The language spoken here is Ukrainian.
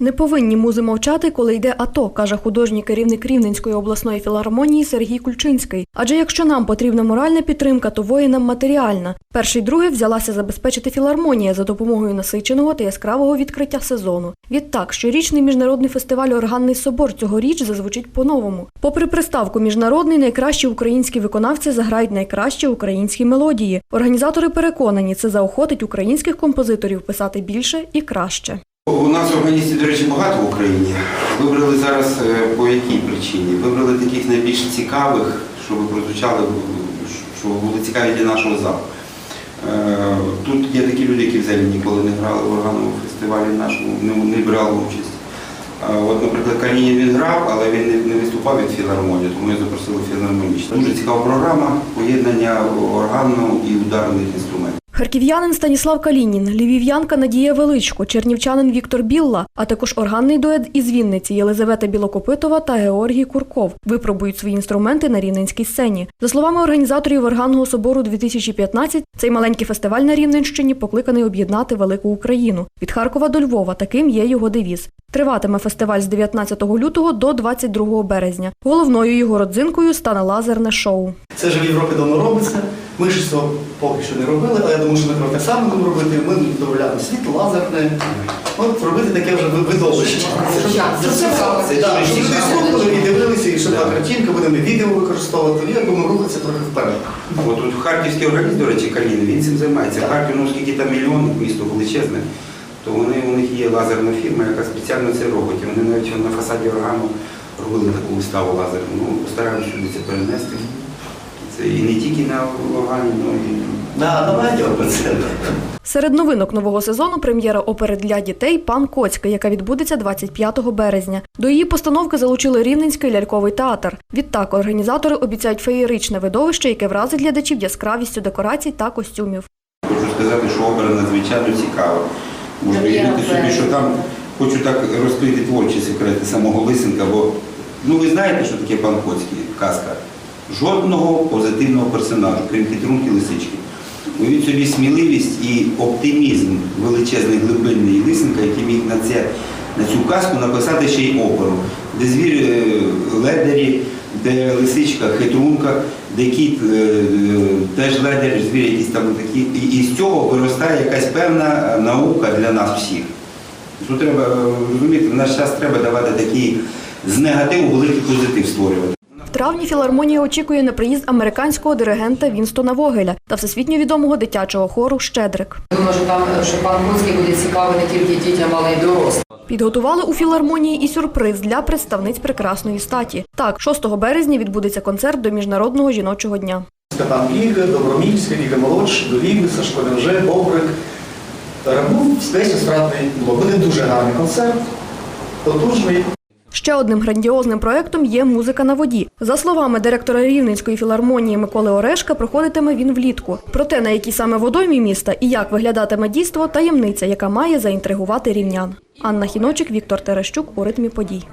Не повинні музи мовчати, коли йде АТО, каже художній керівник Рівненської обласної філармонії Сергій Кульчинський. Адже якщо нам потрібна моральна підтримка, то воїнам матеріальна. Перший друге взялася забезпечити філармонія за допомогою насиченого та яскравого відкриття сезону. Відтак, щорічний міжнародний фестиваль Органний собор цьогоріч зазвучить по-новому. Попри приставку міжнародний, найкращі українські виконавці заграють найкращі українські мелодії. Організатори переконані, це заохотить українських композиторів писати більше і краще. У нас органістів, до речі, багато в Україні. Вибрали зараз е, по якій причині? Вибрали таких найбільш цікавих, щоб прозвучали, що були цікаві для нашого залу. Е, Тут є такі люди, які взагалі ніколи не грали в органному фестивалі нашому, не, не брали участь. Е, От, наприклад, Калінін він грав, але він не, виступав від філармонії, тому я запросили філармонічну. Дуже цікава програма поєднання органного і ударних інструментів. Харків'янин Станіслав Калінін, львів'янка Надія Величко, чернівчанин Віктор Білла, а також органний дует із Вінниці Єлизавета Білокопитова та Георгій Курков випробують свої інструменти на рівненській сцені. За словами організаторів органного собору 2015, цей маленький фестиваль на Рівненщині покликаний об'єднати велику Україну. Від Харкова до Львова таким є його девіз. Триватиме фестиваль з 19 лютого до 22 березня. Головною його родзинкою стане лазерне шоу. Це ж в Європі давно робиться. Ми ж цього поки що не робили, але я думаю, що ми так само будемо робити. Ми додаємо світло, лазерне. От робити таке вже ви- видовище. Люди слухали і дивилися, і щоб була картинка, будемо відео використовувати. Я думаю, рухатися трохи вперед. От тут харківський органіст, до речі, Калін, він цим займається. Харків, ну оскільки там мільйон, місто величезне, то вони, у них є лазерна фірма, яка спеціально це робить. Вони навіть на фасаді органу робили таку виставу лазерну. Ну, постараємося сюди це перенести. Це і не тільки на органі, ну і На, на радіо це. Серед новинок нового сезону прем'єра опери для дітей Пан Коцька, яка відбудеться 25 березня. До її постановки залучили Рівненський ляльковий театр. Відтак організатори обіцяють феєричне видовище, яке вразить глядачів яскравістю декорацій та костюмів. хочу сказати, що опера надзвичайно цікава. Можна уявити собі, що там хочу так розкрити творчі секрети самого Лисенка, бо ну ви знаєте, що таке пан Коцький, казка. Жодного позитивного персонажу, крім хитрунки лисички. Уявіть собі сміливість і оптимізм величезний глибинний Лисенка, який міг на, це, на цю казку написати ще й оперу, де звір е, ледері, де лисичка хитрунка, де кіт е, е, теж ледер, звір якісь там такі. І, з цього виростає якась певна наука для нас всіх. Що треба розуміти, в наш час треба давати такий з негативу великий позитив створювати. Травні філармонія очікує на приїзд американського диригента Вінстона Вогеля та всесвітньо відомого дитячого хору Щедрик. Думаю, що там що пан Куцький буде цікавий не тільки дітям, але й дорослим. Підготували у філармонії і сюрприз для представниць прекрасної статі. Так, 6 березня відбудеться концерт до міжнародного жіночого дня. Там Ліга, Добромільська, Ліга молодша, до Сашко Невже, Бобрик. Був весь естрадний блок. Буде дуже гарний концерт, потужний. Ще одним грандіозним проектом є музика на воді. За словами директора Рівненської філармонії Миколи Орешка, проходитиме він влітку. Про те, на якій саме водоймі міста і як виглядатиме дійство, таємниця, яка має заінтригувати рівнян. Анна Хіночик, Віктор Терещук у ритмі подій.